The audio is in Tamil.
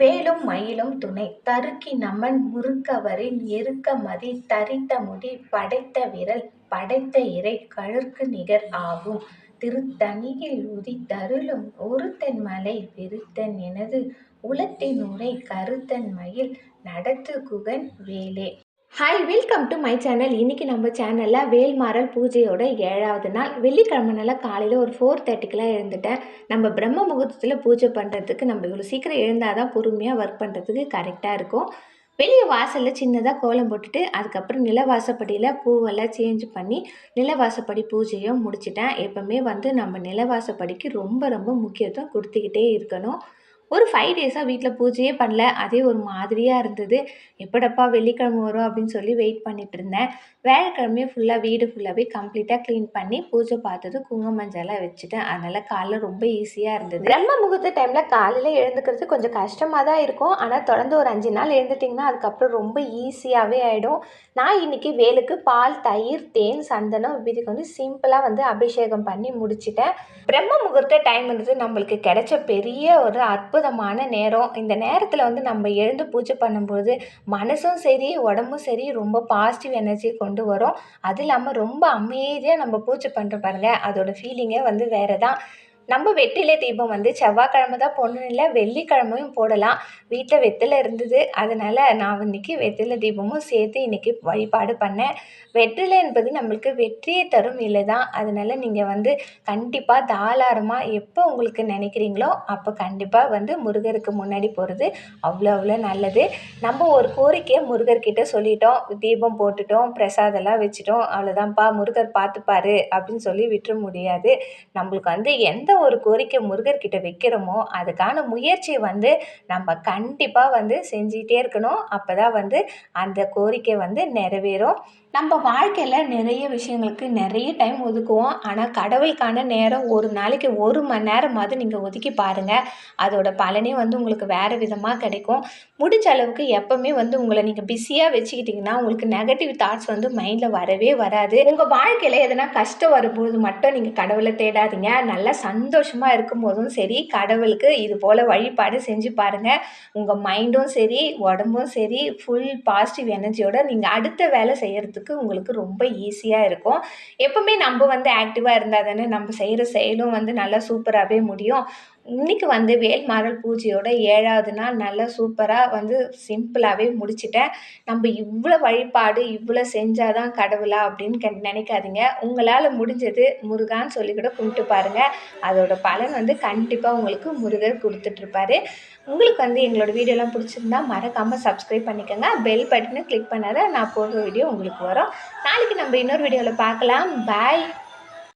வேலும் மயிலும் துணை. தருக்கி நமன் முறுக்கவரின் எருக்க மதி தரித்த முடி படைத்த விரல் படைத்த இறை கழற்கு நிகர் ஆகும். திருத்தணியில் உதித்தருளும் ஒருத்தன் மலை விருத்தன் எனது உளத்தின் உரை கருத்தன் மயில் நடத்து குகன் வேலே. Hi welcome to my channel இன்றைக்கி நம்ம சேனலில் வேல்மாறல் பூஜையோட ஏழாவது நாள். வெள்ளிக்கிழமைனால காலையில் ஒரு ஃபோர் தேர்ட்டிக்கெலாம் எழுந்துட்டேன் நம்ம பிரம்ம முகூர்த்தத்தில் பூஜை பண்ணுறதுக்கு நம்ம இவ்வளோ சீக்கிரம் எழுந்தால் தான் பொறுமையாக ஒர்க் பண்ணுறதுக்கு கரெக்டாக இருக்கும். வெளியே வாசலில் சின்னதாக கோலம் போட்டுட்டு அதுக்கப்புறம் நிலவாசப்படியில் பூவெல்லாம் சேஞ்ச் பண்ணி நிலவாசப்படி பூஜையும் முடிச்சிட்டேன். எப்போவுமே வந்து நம்ம நிலவாசப்படிக்கு ரொம்ப ரொம்ப முக்கியத்துவம் கொடுத்துக்கிட்டே இருக்கணும். ஒரு ஃபைவ் டேஸாக வீட்டில் பூஜையே பண்ணல. அதே ஒரு மாதிரியாக இருந்தது. எப்படப்பா வெள்ளிக்கிழமை வரும் அப்படின்னு சொல்லி வெயிட் பண்ணிட்டு இருந்தேன். வேலைக்கிழமையே ஃபுல்லாக வீடு ஃபுல்லாகவே கம்ப்ளீட்டாக க்ளீன் பண்ணி பூஜை பார்த்தது குங்கும மஞ்சளாக வச்சுட்டேன். அதனால் காலைல ரொம்ப ஈஸியாக இருந்தது. பிரம்ம முகூர்த்த டைமில் காலையில் எழுந்துக்கிறது கொஞ்சம் கஷ்டமாக தான் இருக்கும். ஆனால் தொடர்ந்து ஒரு அஞ்சு நாள் எழுந்துட்டிங்கன்னா அதுக்கப்புறம் ரொம்ப ஈஸியாகவே ஆகிடும் நான் இன்றைக்கி வேலுக்கு பால் தயிர் தேன் சந்தனம் இதுக்கு வந்து சிம்பிளாக வந்து அபிஷேகம் பண்ணி முடிச்சிட்டேன். பிரம்ம முகூர்த்த டைம் வந்துட்டு நம்மளுக்கு கிடைச்ச பெரிய ஒரு அற்புதமான நேரம். இந்த நேரத்தில் வந்து நம்ம எழுந்து பூஜை பண்ணும்போது மனசும் சரி உடம்பும் சரி ரொம்ப பாசிட்டிவ் எனர்ஜி கொண்டு வரும். அது இல்லாமல் ரொம்ப அமைதியாக நம்ம பூஜை பண்ணுற பாருங்கள் அதோட ஃபீலிங்கே வந்து வேறு தான் நம்ம வெற்றிலை தீபம் வந்து செவ்வாய்க்கிழமை தான் போடணும் இல்லை வெள்ளிக்கிழமையும் போடலாம். வீட்டில் வெற்றிலை இருந்தது. அதனால் நான் இன்றைக்கி வெற்றிலை தீபமும் சேர்த்து இன்றைக்கி வழிபாடு பண்ணேன். வெற்றிலை என்பது நம்மளுக்கு வெற்றியை தரும் இல்லை தான். அதனால் நீங்கள் வந்து கண்டிப்பாக தாராளமாக எப்போ உங்களுக்கு நினைக்கிறீங்களோ அப்போ கண்டிப்பாக வந்து முருகருக்கு முன்னாடி போகிறது அவ்வளோ அவ்வளோ நல்லது. நம்ம ஒரு கோரிக்கையை முருகர்கிட்ட சொல்லிட்டோம். தீபம் போட்டுட்டோம் பிரசாதெல்லாம் வச்சுட்டோம். அவ்வளோதான்ப்பா முருகர் பார்த்துப்பாரு அப்படின்னு சொல்லி விட்டுற முடியாது. நம்மளுக்கு வந்து எந்த ஒரு கோரிக்கை முருகர்கிட்ட வைக்கிறோமோ அதுக்கான முயற்சியை வந்து நம்ம கண்டிப்பாக வந்து செஞ்சிகிட்டே இருக்கணும். அப்போ தான் வந்து அந்த கோரிக்கை வந்து நிறைவேறும். நம்ம வாழ்க்கையில் நிறைய விஷயங்களுக்கு நிறைய டைம் ஒதுக்குவோம். ஆனால் கடவுளுக்கான நேரம் ஒரு நாளைக்கு ஒரு மணி நேரமாவது நீங்கள் ஒதுக்கி பாருங்கள் அதோட பலனே வந்து உங்களுக்கு வேறு விதமாக கிடைக்கும். முடிஞ்ச அளவுக்கு எப்போவுமே வந்து உங்களை நீங்கள் பிஸியாக வச்சுக்கிட்டிங்கன்னா உங்களுக்கு நெகட்டிவ் தாட்ஸ் வந்து மைண்டில் வரவே வராது. உங்கள் வாழ்க்கையில் எதனா கஷ்டம் வரும்போது மட்டும் நீங்கள் கடவுளை தேடாதீங்க. நல்லா சந்தோஷமாக இருக்கும் போதும் சரி கடவுளுக்கு இது போல் வழிபாடு செஞ்சு பாருங்கள் உங்கள் மைண்டும் சரி உடம்பும் சரி ஃபுல் பாசிட்டிவ் எனர்ஜியோட நீங்கள் அடுத்த வேலை செய்கிறதுக்கு உங்களுக்கு ரொம்ப ஈஸியாக இருக்கும். எப்போவுமே நம்ம வந்து ஆக்டிவாக இருந்தால் தானே நம்ம செய்கிற செயலும் வந்து நல்லா சூப்பராகவே முடியும். இன்றைக்கி வந்து வேல்மாறல் பூஜையோட ஏழாவது நாள் நல்லா சூப்பராக வந்து சிம்பிளாகவே முடிச்சிட்டேன். நம்ம இவ்வளோ வழிபாடு இவ்வளோ செஞ்சால் தான் கடவுளா அப்படின்னு நினைக்காதீங்க. உங்களால் முடிஞ்சது முருகான்னு சொல்லி கூட கும்பிட்டு பாருங்கள் அதோட பலன் வந்து கண்டிப்பாக உங்களுக்கு முருகர் கொடுத்துட்ருப்பாரு. உங்களுக்கு வந்து எங்களோட வீடியோலாம் பிடிச்சிருந்தா மறக்காமல் சப்ஸ்கிரைப் பண்ணிக்கோங்க. பெல் பட்டனை கிளிக் பண்ணாத நான் போடுற வீடியோ உங்களுக்கு வரும். நாளைக்கு நம்ம இன்னொரு வீடியோவில் பார்க்கலாம். பாய்